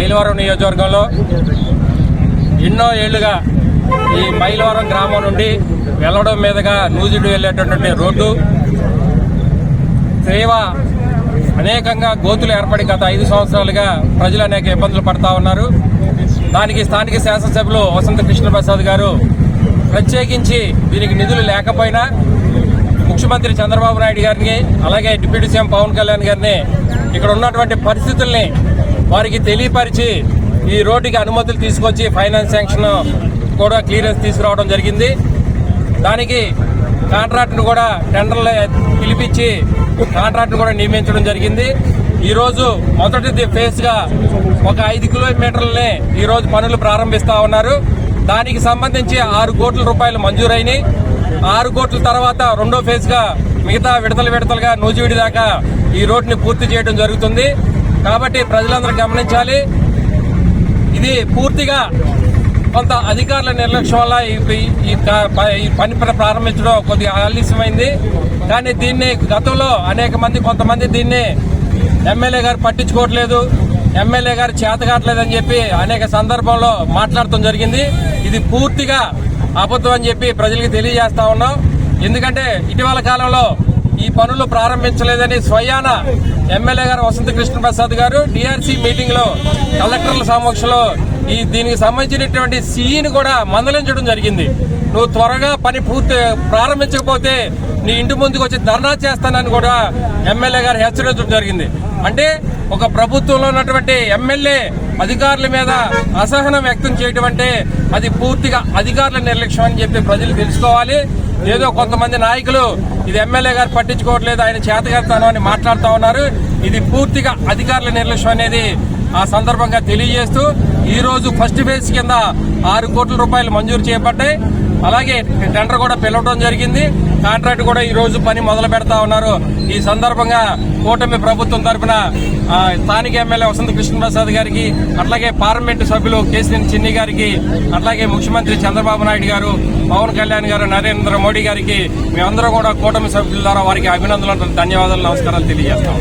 మైలవరం నియోజకవర్గంలో ఎన్నో ఏళ్ళుగా ఈ మైలవరం గ్రామం నుండి వెళ్ళడం మీదుగా నూజిడు వెళ్ళేటటువంటి రోడ్డు సేవ అనేకంగా గోతులు ఏర్పడి గత ఐదు సంవత్సరాలుగా ప్రజలు అనేక ఇబ్బందులు పడతా ఉన్నారు. దానికి స్థానిక శాసనసభ్యులు వసంత కృష్ణప్రసాద్ గారు ప్రత్యేకించి దీనికి నిధులు లేకపోయినా ముఖ్యమంత్రి చంద్రబాబు నాయుడు గారిని అలాగే డిప్యూటీ సీఎం పవన్ కళ్యాణ్ గారిని ఇక్కడ ఉన్నటువంటి పరిస్థితుల్ని వారికి తెలియపరిచి ఈ రోడ్డుకి అనుమతులు తీసుకొచ్చి ఫైనాన్స్ శాంక్షన్ కూడా క్లియరెన్స్ తీసుకురావడం జరిగింది. దానికి కాంట్రాక్ట్ను కూడా టెండర్లు పిలిపించి కాంట్రాక్ట్ను కూడా నియమించడం జరిగింది. ఈరోజు మొదటిది ఫేస్గా ఒక ఐదు కిలోమీటర్లనే ఈరోజు పనులు ప్రారంభిస్తా ఉన్నారు. దానికి సంబంధించి ఆరు కోట్ల రూపాయలు మంజూరైనాయి. ఆరు కోట్ల తర్వాత రెండో ఫేజ్గా మిగతా విడతలు విడతలుగా నూజివిడి దాకా ఈ రోడ్ని పూర్తి చేయడం జరుగుతుంది. కాబట్టి ప్రజలందరూ గమనించాలి. ఇది పూర్తిగా కొంత అధికారుల నిర్లక్ష్యం వల్ల ఈ- ఈ పని ప్రారంభించడం కొద్దిగా ఆలస్యమైంది. కానీ దీన్ని గతంలో అనేక మంది కొంతమంది దీన్ని ఎమ్మెల్యే గారు పట్టించుకోవట్లేదు. ఎమ్మెల్యే గారు చేతకావట్లేదని చెప్పి అనేక సందర్భంలో మాట్లాడటం జరిగింది. ఇది పూర్తిగా అబద్ధం అని చెప్పి ప్రజలకు తెలియజేస్తా ఉన్నాం. ఎందుకంటే ఇటీవల కాలంలో ఈ పనులు ప్రారంభించలేదని స్వయాన ఎమ్మెల్యే గారు వసంత కృష్ణ ప్రసాద్ గారు డిఆర్సీ మీటింగ్లో కలెక్టర్ల సమక్షంలో ఈ దీనికి సంబంధించినటువంటి సీఈని కూడా మందలించడం జరిగింది. నువ్వు త్వరగా పని పూర్తి ప్రారంభించకపోతే నీ ఇంటి ముందుకు వచ్చి ధర్నా చేస్తానని కూడా ఎమ్మెల్యే గారు హెచ్చరించడం జరిగింది. అంటే ఒక ప్రభుత్వంలో ఉన్నటువంటి ఎమ్మెల్యే అధికారుల మీద అసహనం వ్యక్తం చేయడం అంటే అది పూర్తిగా అధికారుల నిర్లక్ష్యం అని చెప్పి ప్రజలు తెలుసుకోవాలి. ఏదో కొంతమంది నాయకులు ఇది ఎమ్మెల్యే గారు పట్టించుకోవట్లేదు ఆయన చేతగడతాను అని మాట్లాడుతూ ఉన్నారు. ఇది పూర్తిగా అధికారుల నిర్లక్ష్యం అనేది ఆ సందర్భంగా తెలియజేస్తూ ఈ రోజు ఫస్ట్ ఫేజ్ కింద ఆరు కోట్ల రూపాయలు మంజూరు చేపట్టాయి అలాగే టెండర్ కూడా పిలవడం జరిగింది. కాంట్రాక్ట్ కూడా ఈ రోజు పని మొదలు పెడతా ఉన్నారు. ఈ సందర్భంగా కూటమి ప్రభుత్వం తరఫున స్థానిక ఎమ్మెల్యే వసంత కృష్ణప్రసాద్ గారికి అట్లాగే పార్లమెంటు సభ్యులు కేసీఎన్ చిన్ని గారికి అట్లాగే ముఖ్యమంత్రి చంద్రబాబు నాయుడు గారు పవన్ కళ్యాణ్ గారు నరేంద్ర మోడీ గారికి మేమందరం కూడా కూటమి సభ్యుల ద్వారా వారికి అభినందనలు ధన్యవాదాలు నమస్కారాలు తెలియజేస్తాం